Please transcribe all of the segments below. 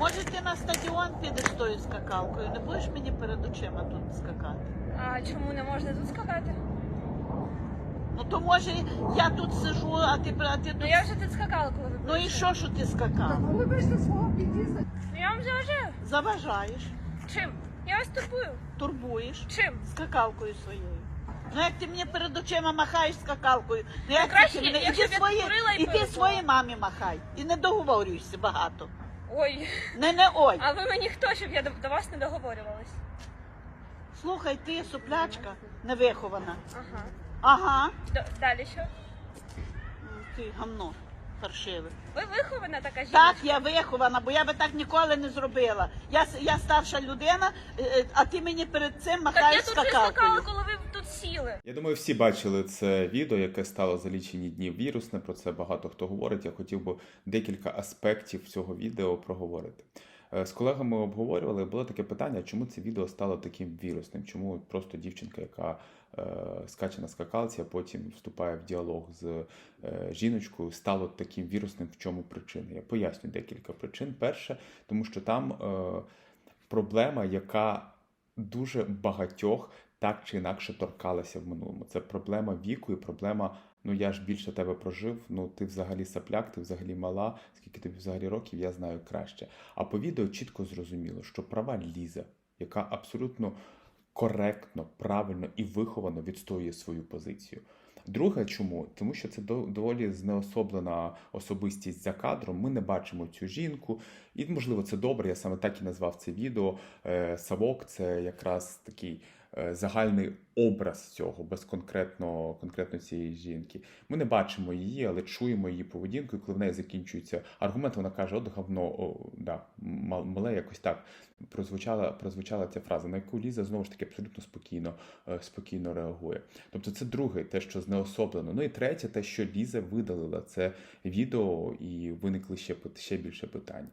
Може, ти на стадіон підеш з тою скакалкою? Не будеш мені перед очима тут скакати? А чому не можна тут скакати? Ну то може я тут сижу, а ти а ти Ну тут. я вже тут скакала, коли ви Ну і прийшли. що, що ти скакав? Ну, вибачте свого під'їзду. Ну я вам заважаю. Заважаєш, Чим? Я вас турбую. турбуєш Чим? скакалкою своєю. Ну як ти мені перед очима махаєш скакалкою, ну як краще, ти мене якщо іди б я свої, курила і іди пила. своїй мамі махай. І не договорюйся багато. Ой, Не не ой. а ви мені хто, щоб я до, до вас не договорювалась? Слухай, ти суплячка невихована. Ага. Ага. Д- далі що? М, Ти гамно паршиве. Ви вихована така жінка? Так, я вихована, бо я би так ніколи не зробила. Я, с- я старша людина, е, е, а ти мені перед цим Так я махаєш тут вже скакала, коли ви сіли. Я думаю, всі бачили це відео, яке стало за лічені дні вірусне. Про це багато хто говорить. Я хотів би декілька аспектів цього відео проговорити. Е, З колегами обговорювали, було таке питання, чому це відео стало таким вірусним? Чому просто дівчинка, яка е, скаче на скакалці, а потім вступає в діалог з е, жіночкою, стало таким вірусним? В чому причина? Я поясню декілька причин. Перше, тому що там е, проблема, яка дуже багатьох так чи інакше торкалася в минулому. Це проблема віку і проблема. Ну я ж більше тебе прожив. Ну ти взагалі сапляк, ти взагалі мала. Скільки тобі взагалі років, я знаю краще. А по відео чітко зрозуміло, що права Ліза, яка абсолютно коректно, правильно і виховано відстоює свою позицію. Друге, чому? Тому що це доволі знеособлена особистість за кадром. Ми не бачимо цю жінку, і можливо це добре. Я саме так і назвав це відео. Е, Савок це якраз такий загальний образ цього, без конкретно, конкретно цієї жінки. Ми не бачимо її, але чуємо її поведінку, і коли в неї закінчується аргумент, вона каже: от говно, о, да, мал- мале якось так прозвучала, прозвучала ця фраза, на яку Ліза знову ж таки абсолютно спокійно, е, спокійно реагує. Тобто це друге, те, що знеособлено. Ну і третє, те, що Ліза видалила це відео, і виникли ще, ще більше питань.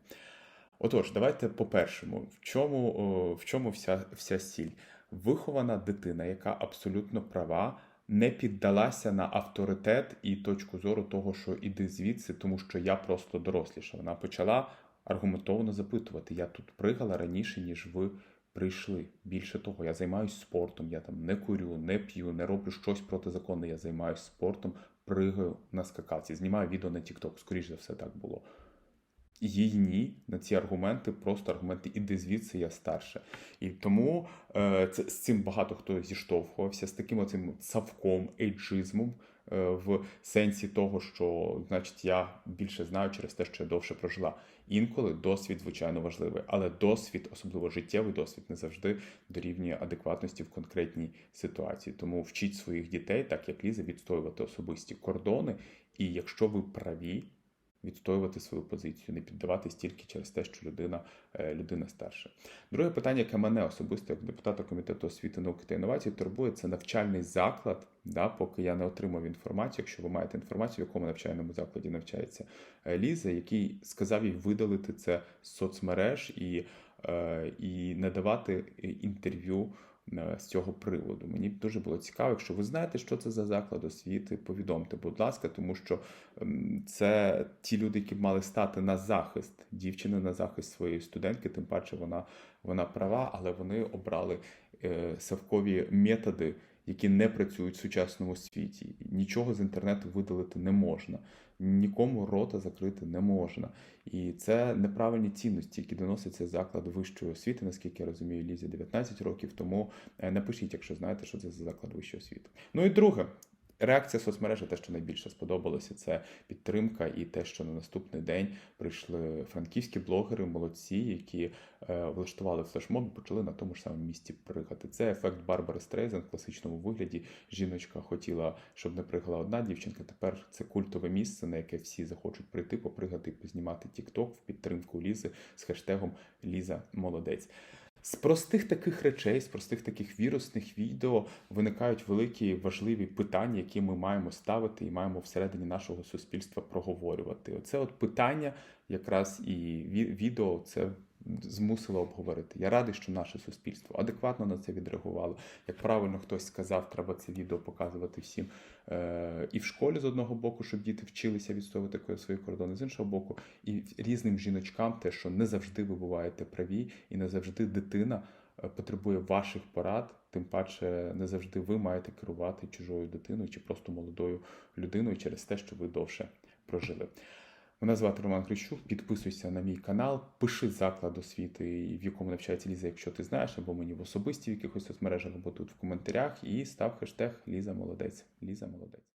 Отож, давайте по-першому, в чому, в чому вся, вся сіль? Вихована дитина, яка абсолютно права, не піддалася на авторитет і точку зору того, що іди звідси, тому що я просто доросліша. Вона почала аргументовано запитувати: я тут пригала раніше, ніж ви прийшли. Більше того, я займаюся спортом, я там не курю, не п'ю, не роблю щось протизаконне. Я займаюся спортом, пригаю на скакалці, знімаю відео на TikTok. Скоріше за все, так було. Їй ні на ці аргументи, просто аргументи іди звідси, я старше. І тому е, це, з цим багато хто зіштовхувався, з таким оцим цавком, ейджизмом, е, в сенсі того, що значить я більше знаю через те, що я довше прожила. Інколи досвід, звичайно, важливий, але досвід, особливо життєвий досвід, не завжди дорівнює адекватності в конкретній ситуації. Тому вчіть своїх дітей, так як Ліза, відстоювати особисті кордони. І якщо ви праві, відстоювати свою позицію, не піддаватись тільки через те, що людина, е, людина старша. Друге питання, яке мене особисто, як депутата комітету освіти, науки та інновацій, турбує, це навчальний заклад. Да, поки я не отримав інформацію, якщо ви маєте інформацію, в якому навчальному закладі навчається е, Ліза, який сказав їй видалити це з соцмереж і, і не давати е, інтерв'ю е, з цього приводу. Мені б дуже було цікаво, якщо ви знаєте, що це за заклад освіти, повідомте, будь ласка, тому що ем, це ті люди, які мали стати на захист дівчини, на захист своєї студентки, тим паче вона, вона права, але вони обрали е, савкові методи, які не працюють в сучасному світі. Нічого з інтернету видалити не можна, нікому рота закрити не можна. І це неправильні цінності, які доносяться заклад вищої освіти, наскільки я розумію, Лізі 19 років. Тому е, напишіть, якщо знаєте, що це за заклад вищої освіти. Ну і друге. Реакція соцмережі, те, що найбільше сподобалося, це підтримка, і те, що на наступний день прийшли франківські блогери, молодці, які е, влаштували флешмоб, і почали на тому ж самому місці пригати. Це ефект Барбари Стрейзен в класичному вигляді. Жіночка хотіла, щоб не пригала одна дівчинка. Тепер це культове місце, на яке всі захочуть прийти, попригати познімати TikTok в підтримку Лізи з хештегом Ліза Молодець. З простих таких речей, з простих таких вірусних відео виникають великі важливі питання, які ми маємо ставити і маємо всередині нашого суспільства проговорювати. Оце от питання, якраз і ві- відео, це змусило обговорити. Я радий, що наше суспільство адекватно на це відреагувало. Як правильно хтось сказав, треба це відео показувати всім е, і в школі з одного боку, щоб діти вчилися відстоювати свої кордони, з іншого боку, і різним жіночкам, те, що не завжди ви буваєте праві, і не завжди дитина е, потребує ваших порад. Тим паче, не завжди ви маєте керувати чужою дитиною чи просто молодою людиною через те, що ви довше прожили. Мене звати Роман Хрищук. Підписуйся на мій канал, пиши заклад освіти, в якому навчається Ліза, якщо ти знаєш, або мені в особисті в якихось соцмережах, або тут в коментарях, і став хештег Ліза Молодець. Ліза Молодець.